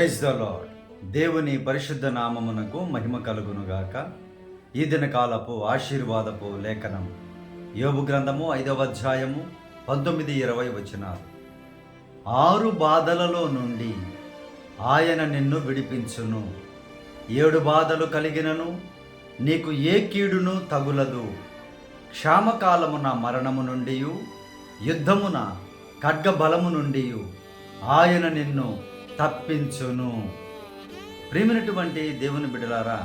Praise the lord దేవుని పరిశుద్ధ నామమునకు మహిమ కలుగునుగాక. ఈ దినకాలపు ఆశీర్వాదపు లేఖనం యోగు గ్రంథము ఐదవ అధ్యాయము పంతొమ్మిది ఇరవై వచనాలు. ఆరు బాధలలో నుండి ఆయన నిన్ను విడిపించును. ఏడు బాధలు కలిగినను నీకు ఏ కీడును తగులదు. క్షామకాలమున మరణము నుండి యుద్ధమున ఖడ్గబలము నుండి ఆయన నిన్ను తప్పించును. ప్రేమినటువంటి దేవుని బిడలారా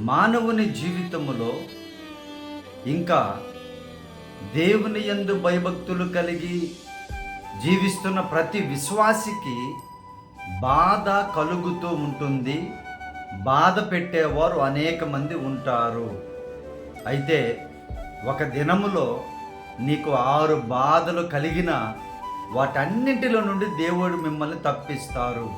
మానవుని జీవితములో ఇంకా దేవుని యందు భయభక్తులు కలిగి జీవిస్తున్న ప్రతి విశ్వాసికి బాధ కలుగుతూ ఉంటుంది. బాధ పెట్టేవారు అనేక మంది ఉంటారు. అయితే ఒక దినములో నీకు ఆరు బాధలు కలిగిన వాటన్నింటిలో నుండి దేవుడు మిమ్మల్ని తప్పిస్తారు.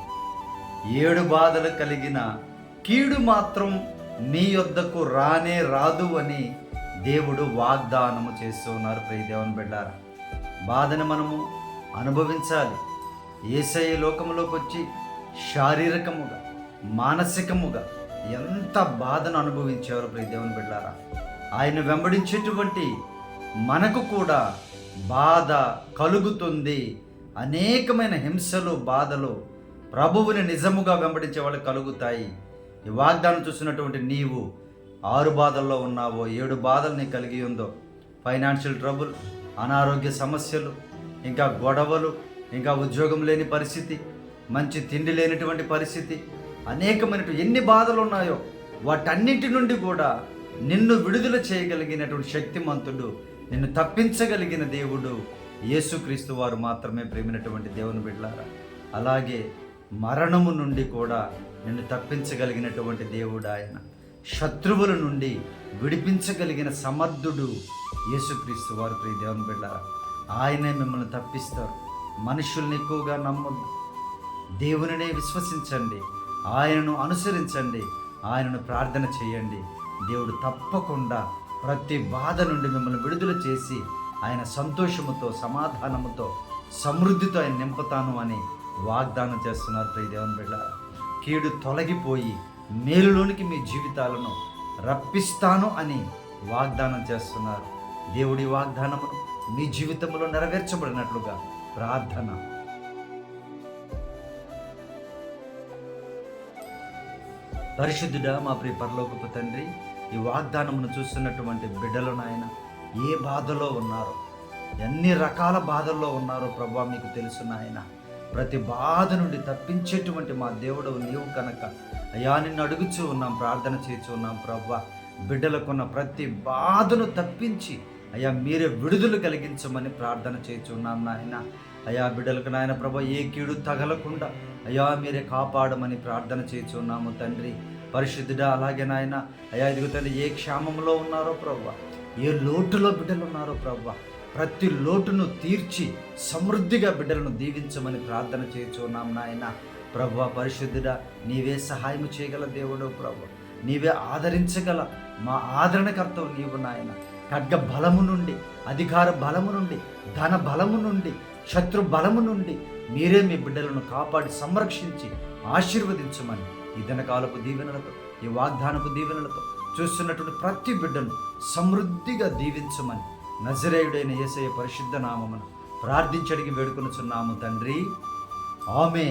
ఏడు బాధలు కలిగిన కీడు మాత్రం మీ యొద్దకు రానే రాదు అని దేవుడు వాగ్దానము చేస్తున్నారు ప్రియదేవన్ బిడ్డారా బాధను మనము అనుభవించాలి. ఏసఐ లోకంలోకి వచ్చి శారీరకముగా మానసికముగా ఎంత బాధను అనుభవించారు ప్రియదేవన్ బిడ్డారా? ఆయన వెంబడించేటువంటి మనకు కూడా బాధ కలుగుతుంది. అనేకమైన హింసలు బాధలు ప్రభువుని నిజముగా వెంబడించే వాళ్ళు కలుగుతాయి. ఈ వాగ్దానం చూసినటువంటి నీవు ఆరు బాధల్లో ఉన్నావో ఏడు బాధలు నీకు కలిగి ఉందో ఫైనాన్షియల్ ట్రబుల్ అనారోగ్య సమస్యలు ఇంకా గొడవలు ఇంకా ఉద్యోగం లేని పరిస్థితి మంచి తిండి లేనటువంటి పరిస్థితి అనేకమైనటువంటి ఎన్ని బాధలు ఉన్నాయో వాటన్నిటి నుండి కూడా నిన్ను విడుదల చేయగలిగినటువంటి శక్తిమంతుడు నిన్ను తప్పించగలిగిన దేవుడు యేసుక్రీస్తు వారు మాత్రమే ప్రేమినటువంటి దేవుని బిడ్డారా అలాగే మరణము నుండి కూడా నిన్ను తప్పించగలిగినటువంటి దేవుడు ఆయన. శత్రువుల నుండి విడిపించగలిగిన సమర్థుడు యేసుక్రీస్తు వారు ప్రియ దేవుని బిడ్డారా ఆయనే మిమ్మల్ని తప్పిస్తారు. మనుషుల్ని ఎక్కువగా నమ్మొద్దు. దేవునినే విశ్వసించండి. ఆయనను అనుసరించండి. ఆయనను ప్రార్థన చేయండి. దేవుడు తప్పకుండా ప్రతి బాధ నుండి మిమ్మల్ని విడుదల చేసి ఆయన సంతోషముతో సమాధానముతో సమృద్ధితో ఆయన నింపుతాను అని వాగ్దానం చేస్తున్నారు ప్రియ దేవుని బిడ్డ కీడు తొలగిపోయి మేలులోనికి మీ జీవితాలను రప్పిస్తాను అని వాగ్దానం చేస్తున్నారు. దేవుడి వాగ్దానమును మీ జీవితంలో నెరవేర్చబడినట్లుగా ప్రార్థన. పరిశుద్ధుడా మా ప్రియ పరలోకపు తండ్రి ఈ వాగ్దానమును చూస్తున్నటువంటి బిడ్డలు నాయన ఏ బాధలో ఉన్నారో ఎన్ని రకాల బాధల్లో ఉన్నారో ప్రభా మీకు తెలుసు నాయన. ప్రతి బాధ నుండి తప్పించేటువంటి మా దేవుడు నీవు కనుక అయా నిన్ను అడుగుచూ ఉన్నాం ప్రార్థన చేస్తూ ఉన్నాం ప్రభా. బిడ్డలకున్న ప్రతి బాధను తప్పించి అయ్యా మీరే విడుదల కలిగించమని ప్రార్థన చేస్తున్నాం నాయన. అయా బిడ్డలకు నాయన ప్రభా ఏ కీడు తగలకుండా అయ్యా మీరే కాపాడమని ప్రార్థన చేస్తున్నాము తండ్రి. పరిశుద్ధుడా అలాగే నాయన. అయా ఇదిగో ఏ క్షామంలో ఉన్నారో ప్రభు ఏ లోటులో బిడ్డలు ఉన్నారో ప్రభు ప్రతి లోటును తీర్చి సమృద్ధిగా బిడ్డలను దీవించమని ప్రార్థన చేస్తున్నాం నాయన. ప్రభు పరిశుద్ధుడా నీవే సహాయం చేయగల దేవుడు ప్రభు నీవే ఆదరించగల మా ఆదరణకర్తవు నీవు నాయన. ఖడ్గ బలము నుండి అధికార బలము నుండి ధన బలము నుండి శత్రు బలము నుండి మీరే మీ బిడ్డలను కాపాడి సంరక్షించి ఆశీర్వదించమని ఈ దినకాలపు దీవెనలతో ఈ వాగ్దానపు దీవెనలతో చూస్తున్నటువంటి ప్రతి బిడ్డను సమృద్ధిగా దీవించమని నజరేయుడైన యేసయ్య పరిశుద్ధ నామమును ప్రార్థించడికి వేడుకొనుచున్నాము తండ్రి. ఆమె